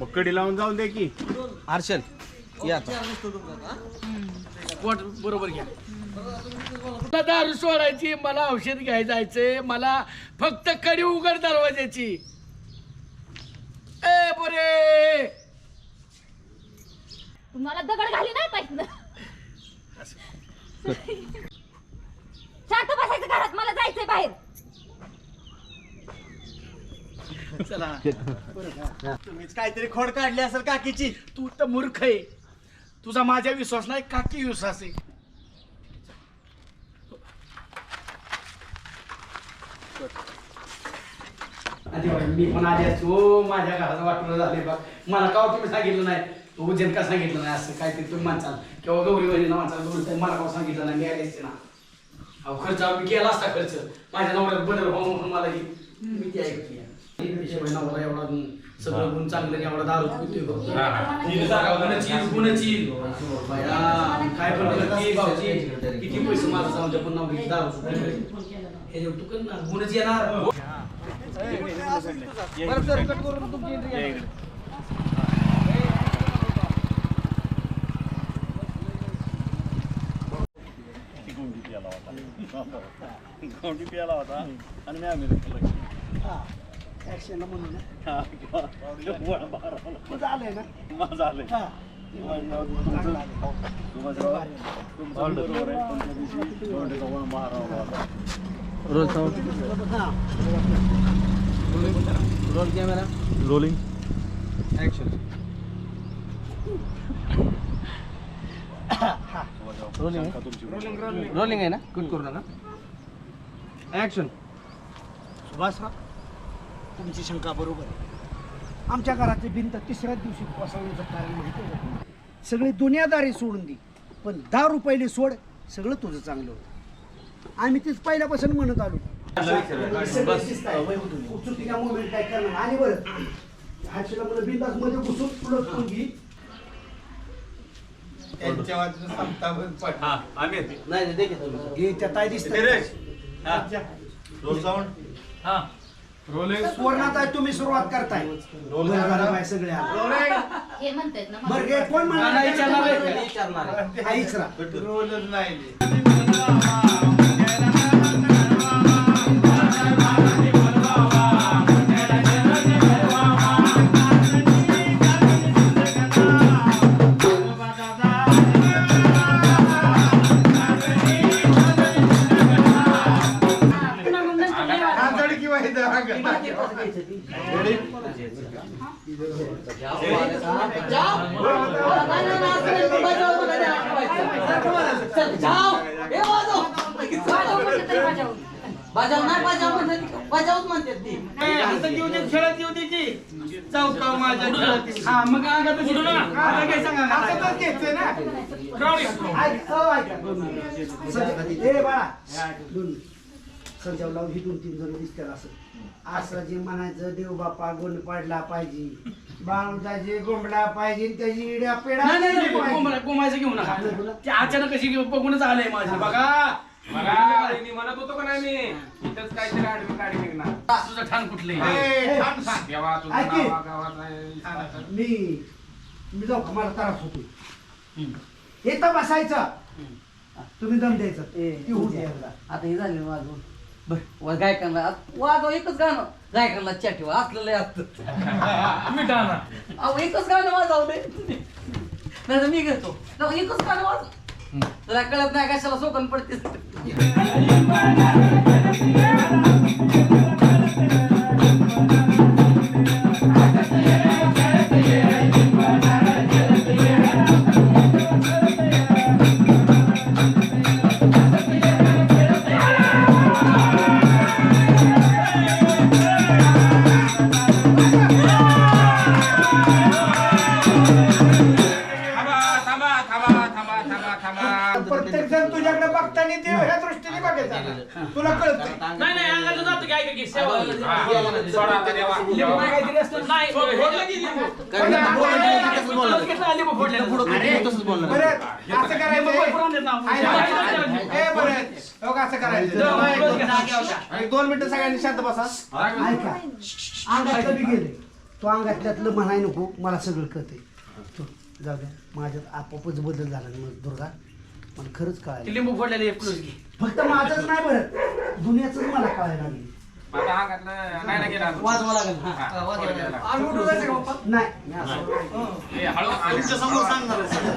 मग कडी लावून जाऊन दे की. हर्षल या आता. पोट बरोबर घ्या. मला दारू सोडायची मला औषध घ्यायला जायचंय मला फक्त कडी उघड दरवाजाची ए बरे तुम्हाला दगड घाली नाही पाहिजे. ना शांत बसायचं घरात मला जायचंय बाहेर. चला. तुम्हीच काहीतरी खोड काढली असेल काकीची. तू तर मूर्ख आहे. तुझा माझ्या विश्वास नाही काकी विश्वास आहे. मी पण आधी असतो. हो माझ्या घराचं वाटलं झाले बघ. मला का तुम्ही सांगितलं नाही? तू उजन का सांगितलं नाही असं काहीतरी तुम्ही म्हणसाल किंवा गौरी वहिनीला म्हणसाल गौरी ताई, मला का सांगितलं नाही? मी आले असते ना. अहो खर्च आम्ही केला असता खर्च. माझ्या नवऱ्यात बदल व्हावं म्हणून मला ही मी ती ऐकली नवरा एवढा सगळं गुण चांगलं एवढा दारू पितोय बाया, काय पण की भाऊजी किती पैसे माझं जाऊन द्या पण नवरी दारू सुटली. हे जे तू कर ना. गुणच येणार. बरं सर कट करून तुमची entry या घ्या. इकडे. गोंडी प्याला होता. आणि मी आम्ही हा, ना. माझं आलंय हा. हा. Roll camera rolling action rolling rolling आहे ना कट करू नका ऍक्शन सुभाषराव तुमची शंका बरोबर आहे आमच्या घराची भिंत तिसऱ्याच दिवशी कोसळण्याचं कारण माहिती आहे का तुम्हाला? सगळी दुनियादारी सोडून दे पण दहा रुपयाले सोड सगळं तुझं चांगलं होतं आम्ही तीच पहिल्यापासून म्हणत आलो काय करणार आणि बरं हातशीला मला बिंदासमध्ये घुसून पुढं करून घे नाही नाही, दे की तुम्ही. हे त्या ताई. सुवर्णात आहे तुम्ही सुरुवात करताय बाय सगळे आले. हे म्हणतायत ना बरं हे कोण नाही, विचारणार विचारणार आहे. हा, इचरा. वाजव. म्हटलं तरी वाजव. बजाव नाही बजाव म्हणतात बजावच म्हणतात ती. आता येऊ दे खेळत येऊ दे की चौका माझ्या हा मग अंगात पुढं ना. आता काय सांगा? हातातच घ्यायचंय ना. ऐक, ऐका. ए, बाळा. लावून ही दोन तीन जण दिसतात असं. असं जे म्हणायचं देव बापा गुण पडला पाहिजे. बाळूजाचे गोंबडा पाहिजे त्याची इड्या पेडा नाही नाही नाही पाहिजे. कोंबडा- कोंबायचं घेऊ नका. ते अचानक कशी घेऊ बघूनच आलंय माझं. बघा. मला आईने म्हणत होतो का नाही मी? इथंच काहीतरी आडवी गाडी निघणार. तुझं ठाण कुठलंय? ए, तेव्हा तुझं ऐक. की. नाव गावात नाही. मी मी जाऊ का? मला त्रास होतो इथं बसायचं तुम्ही दम द्यायचं. ती होऊ द्या. एकदा. आता हे झाले वाजवून बर गायकांना वाजव एकच गाणं. गायकांना चॅट असलं लय असतं. मी टाणा अहो एकच गाणं वाजवले नाही तर मी घेतो. जाऊ, एकच गाणं वाजव. तुला कळत नाही कशाला सोकन पडते ह्या दृष्टीने बघायचं तुला कळत नाही नाही अंगात जातो की हा, सोडा आता देवा. नाही, फोडलं की फोडलेलं. बरं असं करायचं ए बरं. हो का असं करायचं. एक दोन मिनिटं सगळ्यांनी शांत बसा. ऐका. अंगातलं बी गेले तो अंगातल्यातलं म्हणाय नको मला सगळं कळतंय. तो जाऊ द्या. माझ्यात आपोआपच बदल झाला मग दुर्गा. मला खरंच कळायला ते लिंबू फोडलेले एक प्लस घे. फक्त माझंच नाही बरं दुनियाच मला कळायला लागली. आता अंगातलं नाही ना गेलं. अजून. वाजवा लागेल हा. हा, फोडलेलं आहे. आम्ही उठून जायचं का पप्पा? नाही. मी असं ए, हळू तुमच्यासमोर सांगणार आहे सगळं.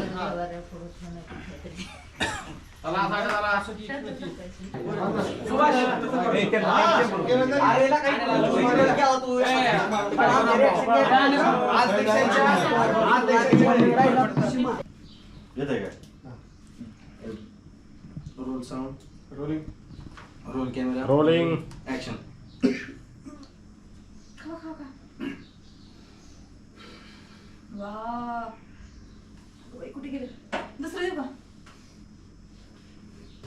चला, आता जरा असं की- येते काय roll sound roll camera rolling action वा कुठे गेले दुसरं देऊ का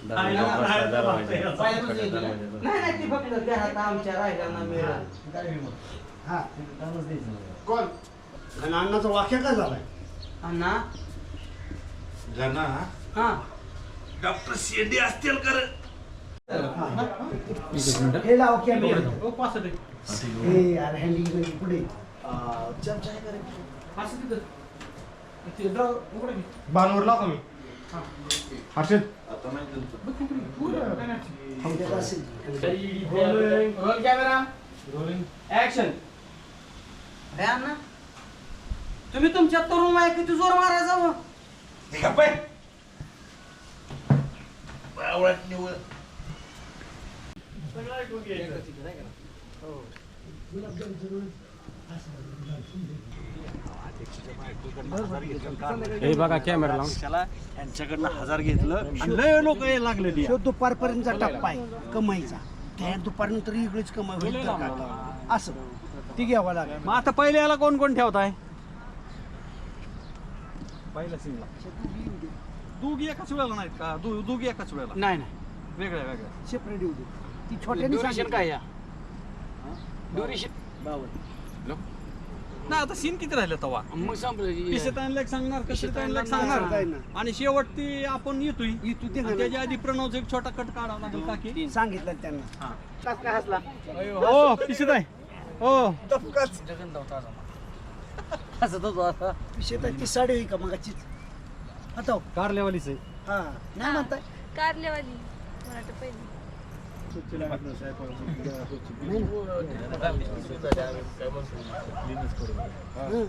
नाही नाही ती फक्त घरात आमच्या राहिला ना मिळाला हा कोण आणि अण्णाचा वाक्य काय झालाय अण्णा ज्यांना हा डॉक्टर शेंडे असतील कर हे लाव कॅमेरा हे अरे हँडी म्हणजे पुढे. चमचा आहे का रे? बांधवर लावतो मी? हर्षद. हौद्यात असेल. रोल कॅमेरा रोलिंग ऍक्शन अरे अण्णा तुम्ही तुमच्या तरुण किती जोर मारायचा हो? हे बघा कॅमेरा लावून. त्याला यांच्याकडनं हजार घेतलं आणि लय लोक लागले तो दुपारपर्यंतचा टप्पा आहे कमाईचा. त्या दुपारनंतर वेगळीच कमाई होईल तर काय? असं. ती घ्यावं लागेल. मग आता पहिले याला कोण कोण ठेवताय? पहिल्या सिंगला दोघी एकाच वेळेला नाहीत का? दु- दोघी एकाच वेळेला? नाही नाही. वेगळ्या वेगळ्या. सेपरेट येऊ दे. ती छोट्याने ड्युरेशन काय या? ड्युरेशन नाही आता सीन किती राहिले तवा? मग संपलं एक सांगणार कशिताईनला एक सांगणार. आणि शेवट ती आपण येतोय. आणि. त्याच्या आधी प्रणवचा एक छोटा कट काढावा लागेल काकी. सांगितलं त्यांना. काय हसला? हो पिशेताई हो. असं तो आता शेतात ती साडी होई का मगाचीच? आता हो. कारलेवालीच आहे हा नाही म्हणताय कारलेवाली पहिली हं.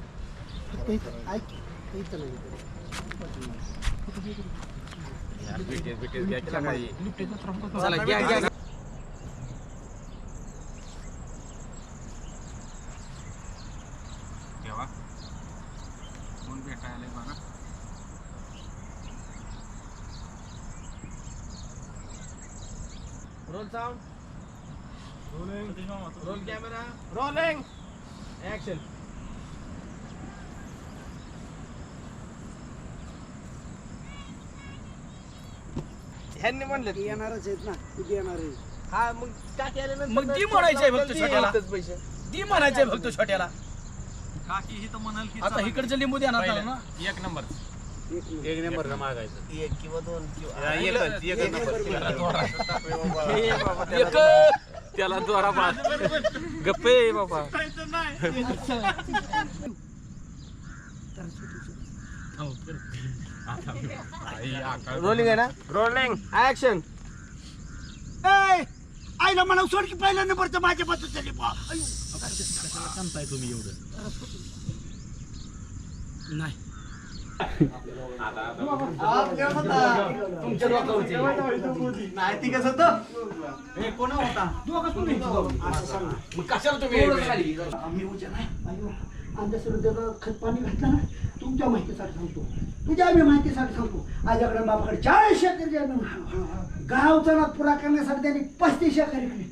फक्त इथं- ऐक इथं नाही चला घ्या घ्या देवा. कोण भेटायला बघा roll sound roll camera rolling action ह्यांनी म्हणलं ती येणारच आहेत ना तुझी येणार आहे. हा मग टाकी आल्यानंतर मग दी म्हणायचंय फक्त छोट्याला. दी म्हणायचंय फक्त छोट्याला. काकी ही तर म्हणाल की आता इकडचं लिंबू देणार त्याला ना? एक नंबर. एक नंबर मागायचं? एक किंवा दोन एक त्याला द्वारा बाद गप्पे बाबा. रोलिंग आहे ना? रोलिंग ऍक्शन ए, आईला मला सोड की पहिल्या नंबरचं माझ्या बाजू झाली बा नाही. तुमच्या नाही ती कसं होतं कोण होता मग कशाला तुम्ही आम्ही उद्या नाही खत पाणी ना तुमच्या माहितीसाठी सांगतो तुझ्या आम्ही माहितीसाठी सांगतो आजकडे बापाकडे चाळीस एकर जमीन गावचा ना पुरा करण्यासाठी त्यांनी पस्तीस एकर इकडे